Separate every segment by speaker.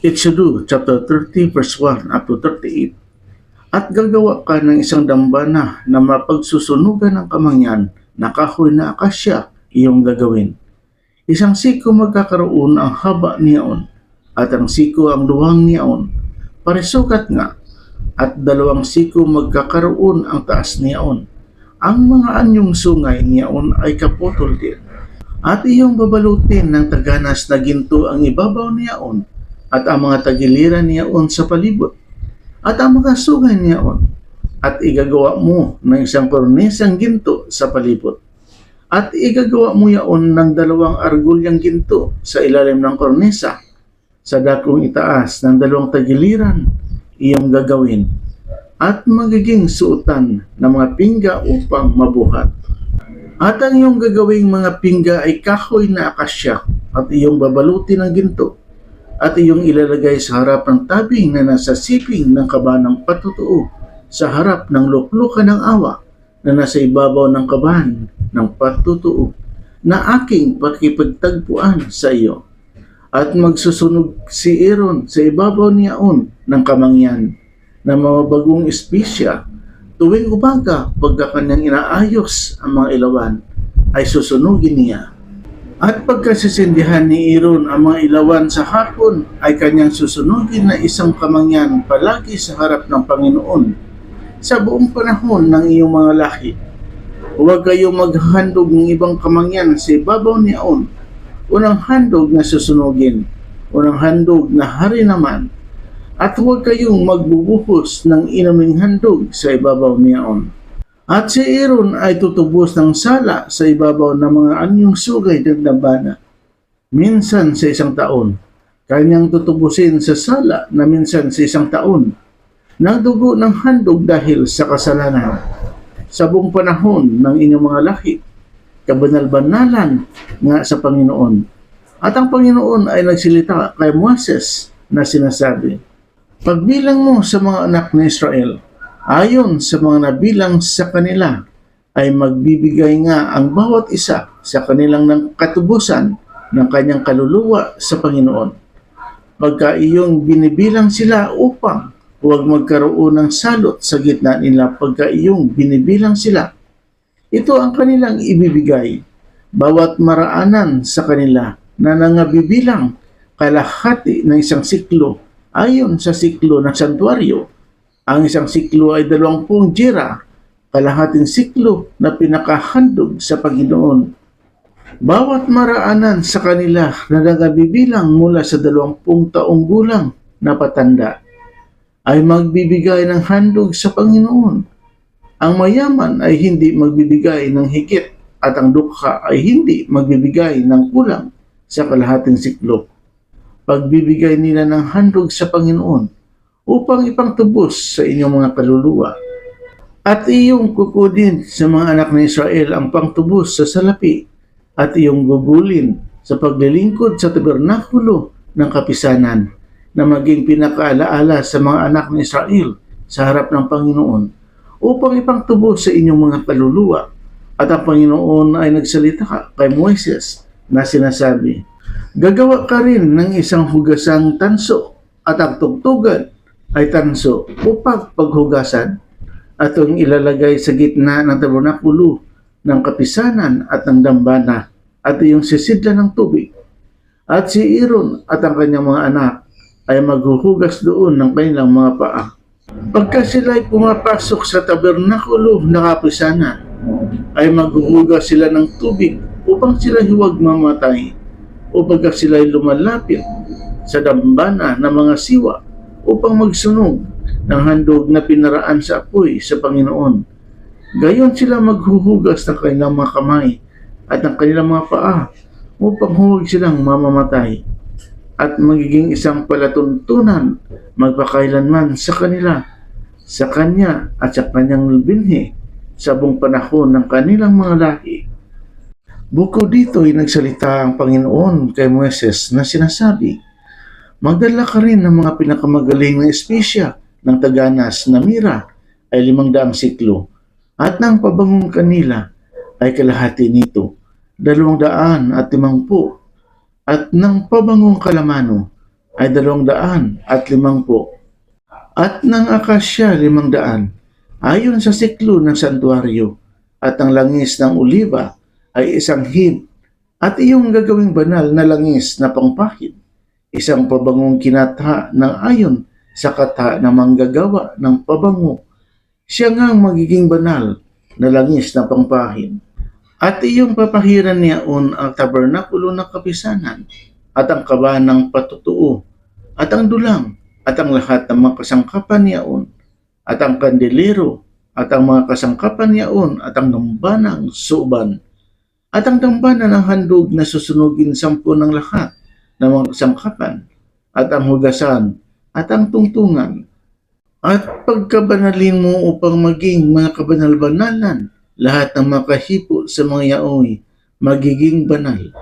Speaker 1: Exodus chapter 30 verse 1 up to 38. At gagawa ka ng isang dambana na mapagsusunugan ng kamangyan na kahoy na akasya iyong gagawin. Isang siko magkakaroon ang haba niyaon at ang siko ang luwang niyaon. Parisukat nga at dalawang siko magkakaroon ang taas niyaon. Ang mga anyong sungay niyaon ay kaputol din. At iyong babalutin ng taganas na ginto ang ibabaw niyaon at ang mga tagiliran niyaon sa palibot. At ang mga sungay niyaon at igagawa mo ng isang kornesang ginto sa palibot. At igagawa mo yaon ng dalawang argulyang ginto sa ilalim ng kornesa sa dakong itaas ng dalawang tagiliran iyong gagawin. At magiging suotan ng mga pingga upang mabuhat. At ang iyong gagawing mga pingga ay kahoy na akasya at iyong babalutin ng ginto at iyong ilalagay sa harap ng tabing na nasa siping ng kaba ng patutuo sa harap ng luklukan ng awa na nasa ibabaw ng kaban ng patutuo na aking pakipagtagpuan sa iyo. At magsusunog si Aaron sa ibabaw niyaon ng kamangyan na mabagong espesya tuwing umaga pagka kanyang inaayos ang mga ilawan ay susunugin niya. At pagkasisindihan ni Aaron ang mga ilawan sa hapon ay kanyang susunugin na isang kamangyan palagi sa harap ng Panginoon sa buong panahon ng iyong mga lahi. Huwag kayong maghandog ng ibang kamangyan sa ibabaw niyaon. Unang handog na susunugin, unang handog na hari naman, at huwag kayong magbubuhos ng inuming handog sa ibabaw niyaon. At si Aaron ay tutubos ng sala sa ibabaw ng mga anyong sugay ng dambana. Minsan sa isang taon, kanyang tutubusin sa sala na minsan sa isang taon ng dugo ng handog dahil sa kasalanan. Sa buong panahon ng inyong mga lahi, kabanal-banalan nga sa Panginoon. At ang Panginoon ay nagsilita kay Moses na sinasabi, Pagbilang mo sa mga anak ni Israel, ayon sa mga nabilang sa kanila, ay magbibigay nga ang bawat isa sa kanilang ng katubusan ng kanyang kaluluwa sa Panginoon. Pagka iyong binibilang sila upang huwag magkaroon ng salot sa gitna nila pagka iyong binibilang sila. Ito ang kanilang ibibigay. Bawat maraanan sa kanila na nangabibilang kalahati ng isang siklo ayon sa siklo ng santuario. Ang isang siklo ay dalawampung jira, kalahating siklo na pinakahandog sa Panginoon. Bawat maraanan sa kanila na nagabibilang mula sa dalawampung taong gulang na patanda ay magbibigay ng handog sa Panginoon. Ang mayaman ay hindi magbibigay ng higit at ang dukha ay hindi magbibigay ng kulang sa kalahating siklo. Pagbibigay nila ng handog sa Panginoon upang ipangtubos sa inyong mga kaluluwa. At iyong kukudin sa mga anak ng Israel ang pangtubos sa salapi at iyong gugulin sa paglilingkod sa tabernakulo ng kapisanan na maging pinakaalaala sa mga anak ng Israel sa harap ng Panginoon upang ipangtubos sa inyong mga kaluluwa. At ang Panginoon ay nagsalita kay Moises na sinasabi, Gagawa ka rin ng isang hugasang tanso at ang tugtugan ay tanso upang paghugasan at ang ilalagay sa gitna ng tabernakulo ng kapisanan at ng dambana at iyong sisidla ng tubig. At si Aaron at ang kanyang mga anak ay maghuhugas doon ng kanilang mga paa. Pagka sila ay pumapasok sa tabernakulo ng kapisanan, ay maghuhugas sila ng tubig upang sila huwag mamatay o pagka sila ay lumalapit sa dambana ng mga siwa upang magsunog ng handog na pinaraan sa apoy sa Panginoon. Gayon sila maghuhugas ng kanilang mga kamay at ng kanilang mga paa upang huwag silang mamamatay at magiging isang palatuntunan magpakailanman sa kanila, sa kanya at sa kanyang binhi sa buong panahon ng kanilang mga lahi. Bukod dito ay nagsalita ang Panginoon kay Moises na sinasabi, Magdala ka rin ng mga pinakamagaling na espesya ng taganas na mira ay limang daang siklo at ng pabangong kanila ay kalahati nito, dalawang daan at limangpu at ng pabangong kalamano ay dalawang daan at limangpo. At ng akasya limang daan, ayon sa siklo ng santuario, at ang langis ng oliba ay isang hib, at iyong gagawing banal na langis na pangpahid, isang pabangong kinatha ng ayon sa katha na manggagawa ng pabango. Siya nga ang magiging banal na langis na pangpahid. At iyong papahiran niyaon ang tabernakulo ng kapisanan, at ang kabahan ng patutuo, at ang dulang, at ang lahat ng mga kasangkapan niyaon, at ang kandelero, at ang mga kasangkapan niyaon, at ang dambanang suban, at ang dambana ng handog na susunugin sampu ng lahat ng mga kasangkapan, at ang hugasan, at ang tungtungan, at pagkabanalin mo upang maging mga kabanal-banalan, lahat ng makahipo sa mga yaoy, magiging banal.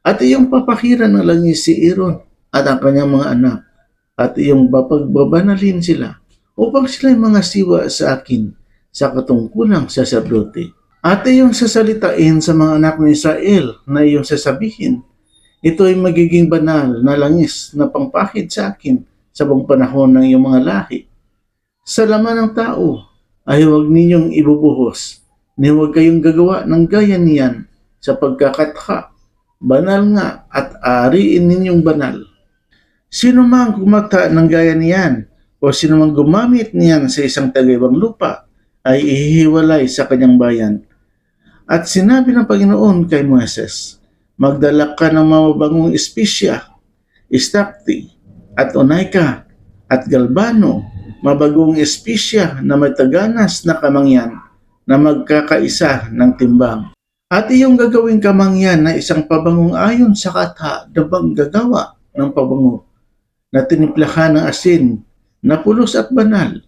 Speaker 1: At iyong papakiran ng langis si Aaron at ang kanyang mga anak, at iyong papagbabanalin sila upang sila'y mga siwa sa akin sa katungkulang saserdote. At iyong sasalitain sa mga anak ni Israel na iyong sasabihin, ito ay magiging banal na langis na pangpahid sa akin sa buong panahon ng iyong mga lahi. Sa laman ng tao ay huwag ninyong ibubuhos, ni huwag kayong gagawa ng gaya niyan sa pagkakatha. Banal nga at ariin ninyong banal. Sino mang kumata ng gaya niyan o sino mang gumamit niyan sa isang tagaibang lupa ay ihihiwalay sa kanyang bayan. At sinabi ng Panginoon kay Moises, Magdala ka ng mababangong espesya, istakti, at onayka, at galbano, mabagong espesya na may taganas na kamangyan na magkakaisa ng timbang. At iyong gagawing kamangyan na isang pabangong ayon sa katha na gagawa ng pabango na tinimplahan ng asin na pulos at banal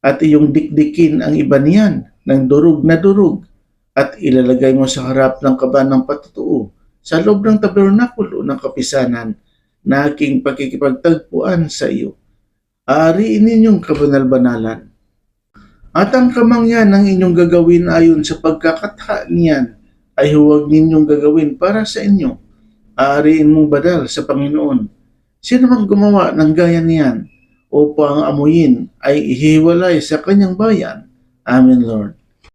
Speaker 1: at iyong dikdikin ang iba niyan ng durug na durug at ilalagay mo sa harap ng kaban ng patutuo sa loob ng tabernakulo ng kapisanan na aking pakikipagtagpuan sa iyo. Aariin ninyong kabanal-banalan. At ang kamangyan ng inyong gagawin ayon sa pagkakatha niyan ay huwag ninyong gagawin para sa inyo. Aariin mong badal sa Panginoon. Sino mang gumawa ng gaya niyan upang amuyin ay ihiwalay sa kanyang bayan. Amen, Lord.